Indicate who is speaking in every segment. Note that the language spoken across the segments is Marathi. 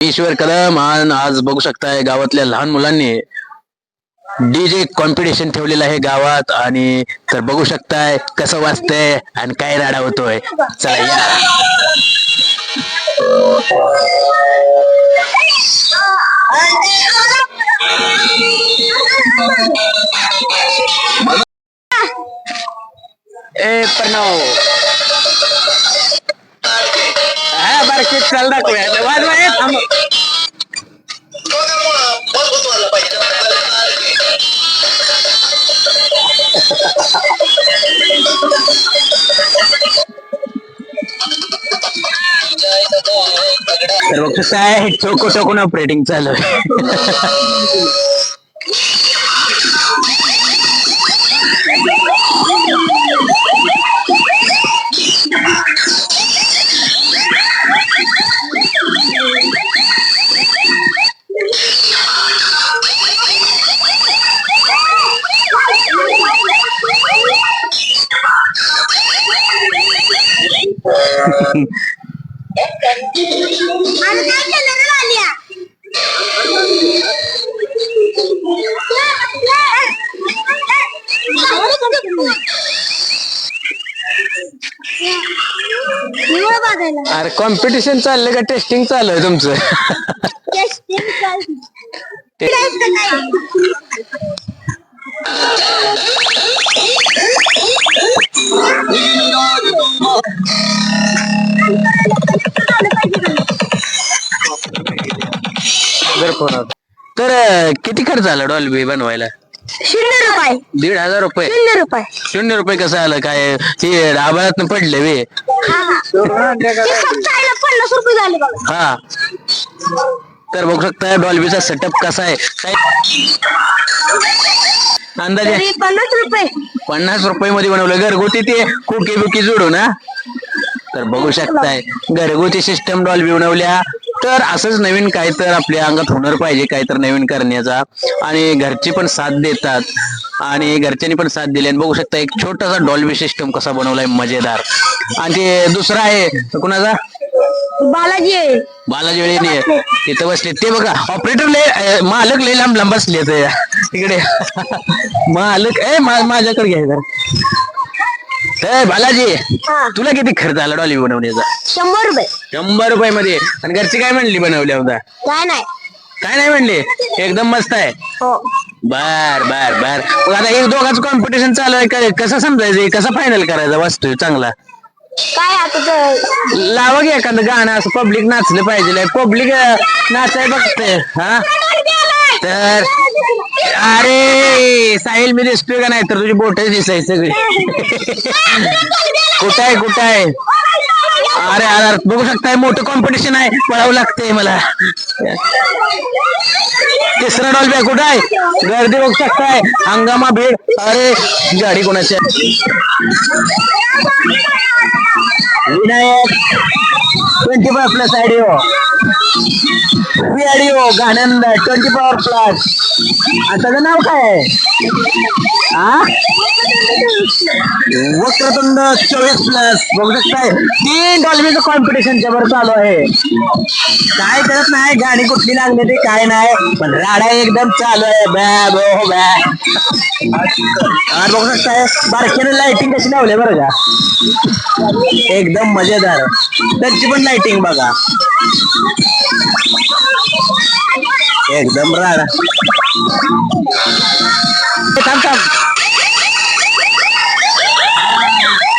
Speaker 1: ईश्वर कदम आज बघू शकताय गावातल्या लहान मुलांनी डीजे कॉम्पिटिशन ठेवलेलं आहे गावात आणि तर बघू शकताय कसं वाजतंय आणि काय राडा होतोय. चला या. ए प्रणव. हा बारकीत चाल दाखवूया. वाजवा हे थांब तर बघ आहे चोको टोकून ऑपरेटिंग चालू आहे? अरे कॉम्पिटिशन चाललंय का? टेस्टिंग चालू आहे तुमचं.
Speaker 2: टेस्टिंग
Speaker 1: ते-. तर अं, किती खर्च आला डॉल्बी बनवायला?
Speaker 2: शून्य रुपये.
Speaker 1: दीड हजार रुपये.
Speaker 2: शून्य रुपये.
Speaker 1: शून्य रुपये कसं आलं? काय हे आभाळात पडले वे.
Speaker 2: ते ना पन्नास रुपये झाले बघा.
Speaker 1: हा. तर बघू शकता डॉल्बीचा सेटअप कसा आहे? काय? अंदाजे
Speaker 2: तरी पन्नास रुपये.
Speaker 1: पन्नास रुपये मध्ये बनवलं. घरगुती ते कुकी बुकी जोडून हा. तर बघू शकताय. घरगुती सिस्टम डॉल्बी बनवल्या. तर असंच नवीन काय तर आपल्या अंगात हुनर पाहिजे काय तर नवीन करण्याचा. आणि घरची पण साथ देतात. आणि घरच्यांनी पण साथ दिली. आणि बघू शकता एक छोटासा डॉल्बी सिस्टम कसा बनवलाय मजेदार. आणि ते दुसरा आहे कुणाचा?
Speaker 2: बालाजी आहे.
Speaker 1: बालाजी वेळेने तिथं बसले. ते बघा ऑपरेटर लय मालक लय लांब लांब बसले ते तिकडे मालक ए माझ्याकडे घ्याय जरा. ए बालाजी
Speaker 2: हा.
Speaker 1: तुला किती खर्च आला डॉली बनवण्याचा?
Speaker 2: शंभर रुपये.
Speaker 1: शंभर रुपये मध्ये आणि घरची काय म्हणली बनवल्या होता
Speaker 2: काय नाही.
Speaker 1: काय नाही म्हणली? एकदम मस्त आहे.
Speaker 2: हो.
Speaker 1: बर बर बर. मग आता एक दोघांचं कॉम्पिटिशन चालू आहे. काय- कसं समजायचं? कसं फायनल करायचा? वाचतोय चांगला.
Speaker 2: काय आता तर?
Speaker 1: लावा की एखादं गाणं असं पब्लिक नाचलं पाहिजे. पब्लिक नाचाय बघते. हा? तर अरे साहिल मी दिसतोय का नाही? तर तुझी बोट दिसाय सगळी. कुठं आहे कुठं आहे? अरे अरे बघू शकताय मोठं कॉम्पिटिशन आहे. पळावं लागतंय मला. तिसरा डॉल बॅग कुठं आहे? गर्दी बघू शकताय. हंगामा भीड. अरे गाडी कोणाची आहे? विनायक. ट्वेंटी फाय प्लस आयडिओ आयडिओ गाण्यांद ट्वेंटी पॉवर प्लस आता नाव काय आहे? हा वक्रतुंड चोवीस प्लस बघू शकताय. तीन डॉल्बीचं कॉम्पिटिशनच्या जबर चालू आहे. काय करत नाही? गाणी कुठली लागली ते? काय नाही. पण राडा एकदम चालू आहे. बॅ बो बॅ बघू शकताय. बारखेने लाइटिंग कशी लावली बरं का? एक एकदम मजेदार. त्यांची पण लाइटिंग बघा. एकदम राडा. थांब थांब.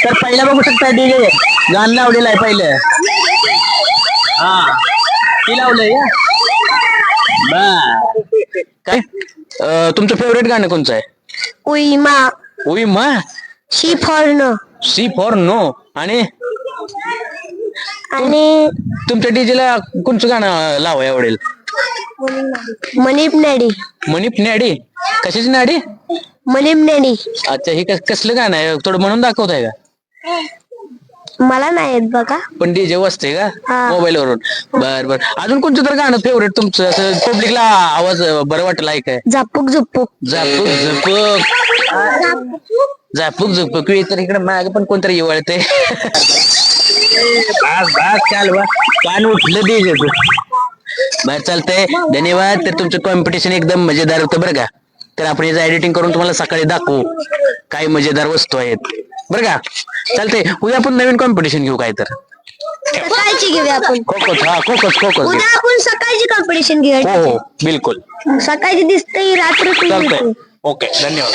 Speaker 1: तर पहिला बघू शकता डीजे गाणं लावलेलं आहे पहिलं. हा. ती लावलंय बर. काय अं, तुमचं फेवरेट गाणं कोणचं आहे?
Speaker 2: उईमा.
Speaker 1: उई मा
Speaker 2: she for no.
Speaker 1: C for no. आणि?
Speaker 2: आणि
Speaker 1: तुमच्या डीजेला कोणचं गाणं लावा आवडेल?
Speaker 2: मनिप नॅडी.
Speaker 1: मणिप नाडी? कशाची नाडी?
Speaker 2: मनिप नॅडी.
Speaker 1: अच्छा हे कस- कसलं गाणं आहे? थोडं म्हणून दाखवताय का?
Speaker 2: मला नाही येत बघा.
Speaker 1: पण डीजे वाजते का?
Speaker 2: हा.
Speaker 1: मोबाईल वरून बर बर. अजून कोणतं तर गाणं फेवरेट तुमचं? असं पब्लिकला आवाज अं, बरं वाटलं ऐकाय
Speaker 2: झापूक झुपूक.
Speaker 1: झापूक झुपूक. झापूक. झुपूक तर इकडे माग पण कोणतरी येवळते बास बास चाल बा. कान उठलं डीजे बरं चालतंय. धन्यवाद. तर तुमचं कॉम्पिटिशन एकदम मजेदार होतं बरं का. तर आपण याचं एडिटिंग करून तुम्हाला सकाळी दाखवू काय मजेदार वस्तू आहेत. बरं का? चालतंय. उद्या आपण नवीन कॉम्पिटिशन घेऊ काय तर.
Speaker 2: सकाळची घेऊया आपण.
Speaker 1: खोकोच हा खोकोच खोकोच
Speaker 2: उद्या आपण सकाळची कॉम्पिटिशन
Speaker 1: हो
Speaker 2: घेऊया.
Speaker 1: हो बिलकुल.
Speaker 2: सकाळची दिसते रात्र
Speaker 1: चालतंय. ओके धन्यवाद.